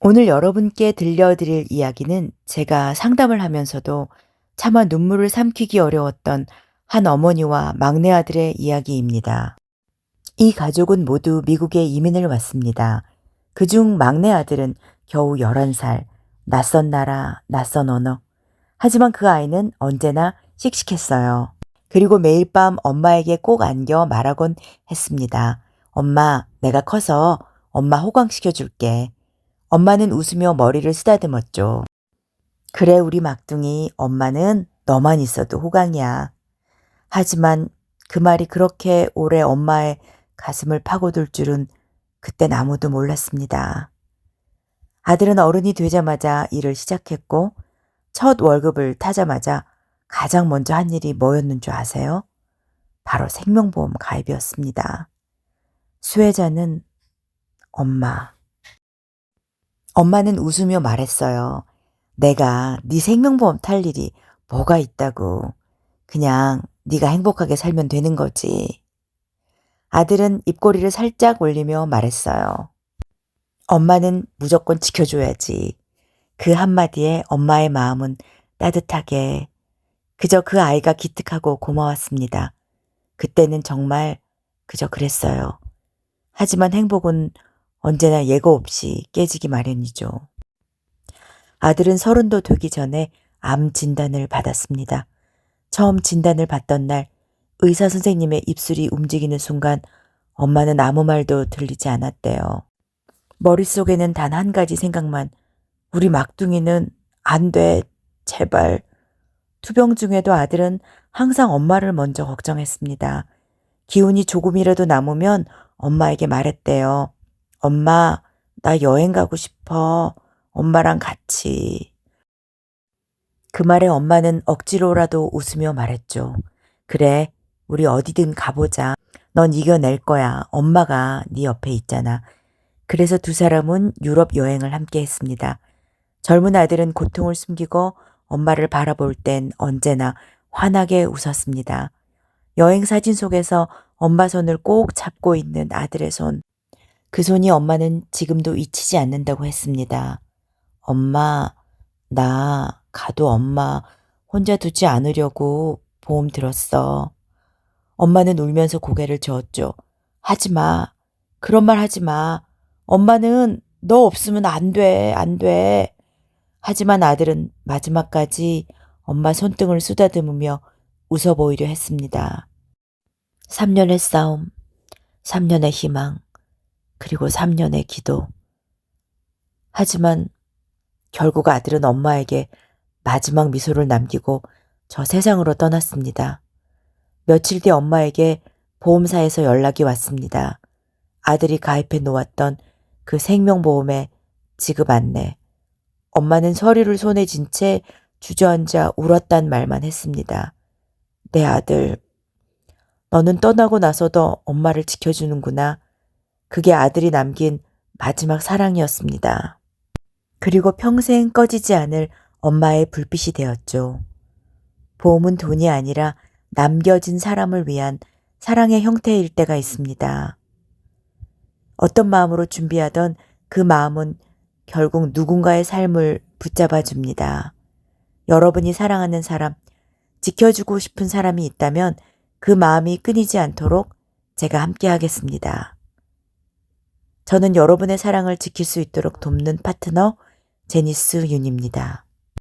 오늘 여러분께 들려드릴 이야기는 제가 상담을 하면서도 차마 눈물을 삼키기 어려웠던 한 어머니와 막내 아들의 이야기입니다. 이 가족은 모두 미국에 이민을 왔습니다. 그중 막내 아들은 겨우 11살, 낯선 나라, 낯선 언어. 하지만 그 아이는 언제나 씩씩했어요. 그리고 매일 밤 엄마에게 꼭 안겨 말하곤 했습니다. 엄마, 내가 커서 엄마 호강시켜 줄게. 엄마는 웃으며 머리를 쓰다듬었죠. 그래, 우리 막둥이, 엄마는 너만 있어도 호강이야. 하지만 그 말이 그렇게 오래 엄마의 가슴을 파고들 줄은 그땐 아무도 몰랐습니다. 아들은 어른이 되자마자 일을 시작했고, 첫 월급을 타자마자 가장 먼저 한 일이 뭐였는 줄 아세요? 바로 생명보험 가입이었습니다. 수혜자는 엄마. 엄마는 웃으며 말했어요. 내가 네 생명보험 탈 일이 뭐가 있다고. 그냥 네가 행복하게 살면 되는 거지. 아들은 입꼬리를 살짝 올리며 말했어요. 엄마는 무조건 지켜줘야지. 그 한마디에 엄마의 마음은 따뜻하게 그저 그 아이가 기특하고 고마웠습니다. 그때는 정말 그저 그랬어요. 하지만 행복은 언제나 예고 없이 깨지기 마련이죠. 아들은 서른도 되기 전에 암 진단을 받았습니다. 처음 진단을 받던 날 의사 선생님의 입술이 움직이는 순간 엄마는 아무 말도 들리지 않았대요. 머릿속에는 단 한 가지 생각만 우리 막둥이는 안 돼. 제발. 투병 중에도 아들은 항상 엄마를 먼저 걱정했습니다. 기운이 조금이라도 남으면 엄마에게 말했대요. 엄마, 나 여행 가고 싶어. 엄마랑 같이. 그 말에 엄마는 억지로라도 웃으며 말했죠. 그래, 우리 어디든 가보자. 넌 이겨낼 거야. 엄마가 네 옆에 있잖아. 그래서 두 사람은 유럽 여행을 함께 했습니다. 젊은 아들은 고통을 숨기고 엄마를 바라볼 땐 언제나 환하게 웃었습니다. 여행 사진 속에서 엄마 손을 꼭 잡고 있는 아들의 손. 그 손이 엄마는 지금도 잊히지 않는다고 했습니다. 엄마, 나 가도 엄마 혼자 두지 않으려고 보험 들었어. 엄마는 울면서 고개를 저었죠. 하지 마. 그런 말 하지 마. 엄마는 너 없으면 안 돼, 안 돼. 하지만 아들은 마지막까지 엄마 손등을 쓰다듬으며 웃어 보이려 했습니다. 3년의 싸움, 3년의 희망, 그리고 3년의 기도. 하지만 결국 아들은 엄마에게 마지막 미소를 남기고 저 세상으로 떠났습니다. 며칠 뒤 엄마에게 보험사에서 연락이 왔습니다. 아들이 가입해 놓았던 그 생명보험의 지급 안내. 엄마는 서류를 손에 쥔 채 주저앉아 울었단 말만 했습니다. 내 아들, 너는 떠나고 나서도 엄마를 지켜주는구나. 그게 아들이 남긴 마지막 사랑이었습니다. 그리고 평생 꺼지지 않을 엄마의 불빛이 되었죠. 보험은 돈이 아니라 남겨진 사람을 위한 사랑의 형태일 때가 있습니다. 어떤 마음으로 준비하던 그 마음은 결국 누군가의 삶을 붙잡아 줍니다. 여러분이 사랑하는 사람, 지켜주고 싶은 사람이 있다면 그 마음이 끊이지 않도록 제가 함께 하겠습니다. 저는 여러분의 사랑을 지킬 수 있도록 돕는 파트너 제니스 윤입니다.